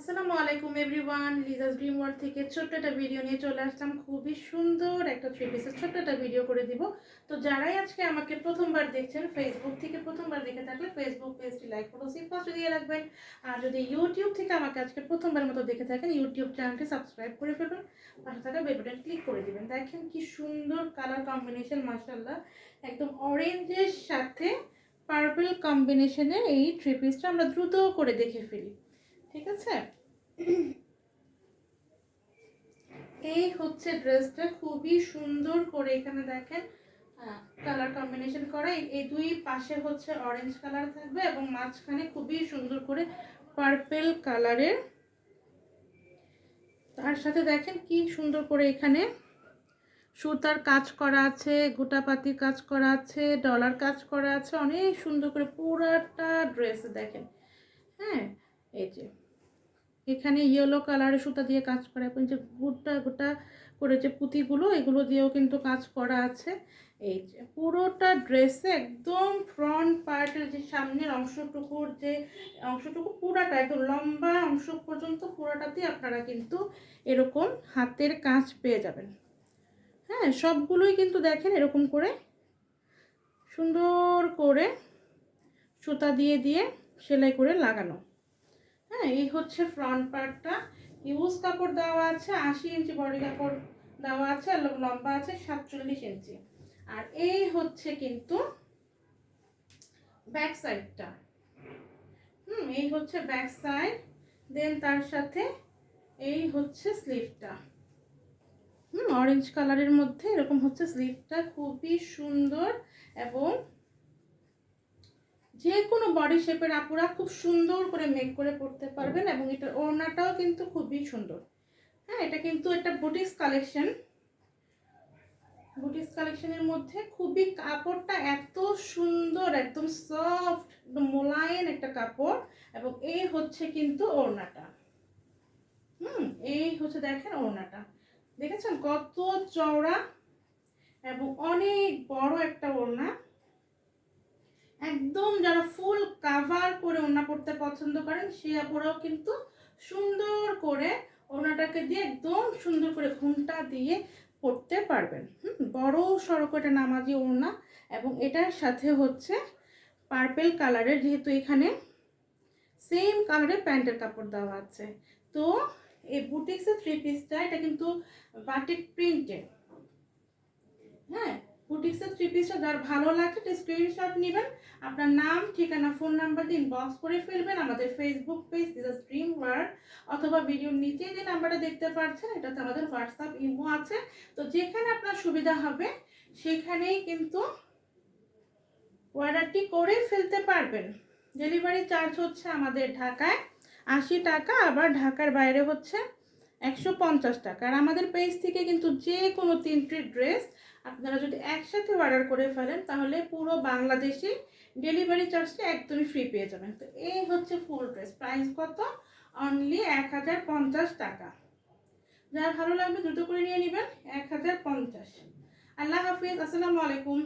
আসসালামু আলাইকুম everyone Liza's dream world থেকে ছোট্ট একটা ভিডিও নিয়ে চলে আসলাম। খুবই সুন্দর একটা থ্রি পিসের ছোট্ট একটা ভিডিও করে দিব। তো যারাই আজকে আমাকে প্রথমবার দেখছেন ফেসবুক থেকে প্রথমবার দেখে থাকলে ফেসবুক পেজটি লাইক ফলো সি ফার্স্ট দিয়ে রাখবেন। আর যদি ইউটিউব থেকে আমাকে আজকে প্রথমবার মতো দেখে থাকেন ইউটিউব চ্যানেলটি সাবস্ক্রাইব করে ফেলবেন, পাশে থাকা বেল বাটন ক্লিক করে দিবেন। দেখেন কি সুন্দর কালার কম্বিনেশন মাসাল্লাহ একদম অরেঞ্জের সাথে পার্পল কম্বিনেশনে এই থ্রি পিসটা আমরা দ্রুত করে দেখে ফেলি। ঠিক আছে? এই হচ্ছে ড্রেসটা খুবই সুন্দর করে এখানে দেখেন কালার কম্বিনেশন করা। এই- দুই পাশে হচ্ছে অরেঞ্জ কালার থাকবে এবং মাঝখানে খুবই সুন্দর করে পার্পেল কালারের তার সাথে দেখেন কি সুন্দর করে এখানে সুতার কাজ করা আছে, গোটাপাতির কাজ করা আছে ডলার কাজ করা আছে, অনেক সুন্দর করে পুরাটা ড্রেস দেখেন। হ্যাঁ এই যে। এখানে ইয়েলো কালারের সুতা দিয়ে কাজ করা। এবং যে গোটা গোটা করে যে পুঁতিগুলো, এগুলো দিয়েও কিন্তু কাজ করা আছে। এই যে পুরোটা ড্রেসে একদম ফ্রন্ট পার্টের যে সামনের অংশটুকুর যে অংশটুকু পুরাটা, একদম লম্বা অংশ পর্যন্ত পুরাটাতে আপনারা কিন্তু এরকম হাতের কাজ পেয়ে যাবেন। হ্যাঁ সবগুলোই কিন্তু দেখেন এরকম করে সুন্দর করে সুতা দিয়ে দিয়ে সেলাই করে লাগানো। এই হচ্ছে ফ্রন্ট পার্টটা ইউজ কাপড় দেওয়া আছে, আশি ইঞ্চি বডি কাপড় দেওয়া আছে আর লম্বা আছে সাতচল্লিশ ইঞ্চি। আর এই হচ্ছে কিন্তু ব্যাক সাইডটা হুম, এই হচ্ছে ব্যাক সাইড দেন তার সাথে এই হচ্ছে স্লিভটা হুম অরেঞ্জ কালারের মধ্যে এরকম হচ্ছে স্লিভটা খুবই সুন্দর এবং যে কোনো বডি শেপের আপুরা খুব সুন্দর করে মেক করে পড়তে পারবেন এবং এটার ওড়নাটাও কিন্তু খুবই সুন্দর। হ্যাঁ এটা কিন্তু একটা বুটিক্স কালেকশন বুটিক্স কালেকশনের মধ্যে খুবই কাপড়টা এত সুন্দর, একদম সফট একদম মোলায়েম একটা কাপড় এবং এই হচ্ছে কিন্তু ওড়নাটা। হুম, এই হচ্ছে দেখেন ওড়নাটা। দেখেছেন কত চওড়া এবং অনেক বড় একটা ওড়না। একদম যারা ফুল কাভার করে ওড়না পড়তে পছন্দ করেন, সে আপুরাও কিন্তু সুন্দর করে ওড়নাটাকে দিয়ে একদম সুন্দর করে ঘুমটা দিয়ে পড়তে পারবেন। হুম, বড় সড়ক এটা নামাজি ওড়না এবং এটার সাথে হচ্ছে পার্পেল কালারের যেহেতু এখানে সেম কালারের প্যান্টের কাপড় দেওয়া আছে। তো এই বুটিক্সের থ্রি পিসটা এটা কিন্তু বাটিক প্রিন্টেড হ্যাঁ বুটিক্সের থ্রি পিসটা যার ভালো লাগছে স্ক্রিনশট নেবেন। আপনার নাম, ঠিকানা ফোন নাম্বার দিন বক্স করে ফেলবেন আমাদের Facebook page this dream world অথবা ভিডিওর নিচে যে নাম্বারটা দেখতে পাচ্ছেন, এটাতে আমাদের হোয়াটসঅ্যাপ ইমো আছে। তো যেখানে আপনার সুবিধা হবে, সেখানেই কিন্তু অর্ডারটি করে ফেলতে পারবেন। ডেলিভারি চার্জ হচ্ছে আমাদের ঢাকায় আশি টাকা, আবার ঢাকার বাইরে হচ্ছে একশো পঞ্চাশ টাকা। আর আমাদের পেজ থেকে কিন্তু যে কোনো তিনটি ড্রেস আপনারা যদি একসাথে অর্ডার করে ফেলেন, তাহলে পুরো বাংলাদেশে ডেলিভারি চার্জটা একদমই ফ্রি পেয়ে যাবেন। তো এই হচ্ছে ফুল ড্রেস প্রাইস কত? অনলি এক হাজার পঞ্চাশ টাকা। যারা ভালো লাগবে দ্রুত করে নিয়ে নেবেন। এক হাজার পঞ্চাশ। আল্লাহ হাফিজ। আসসালামু আলাইকুম।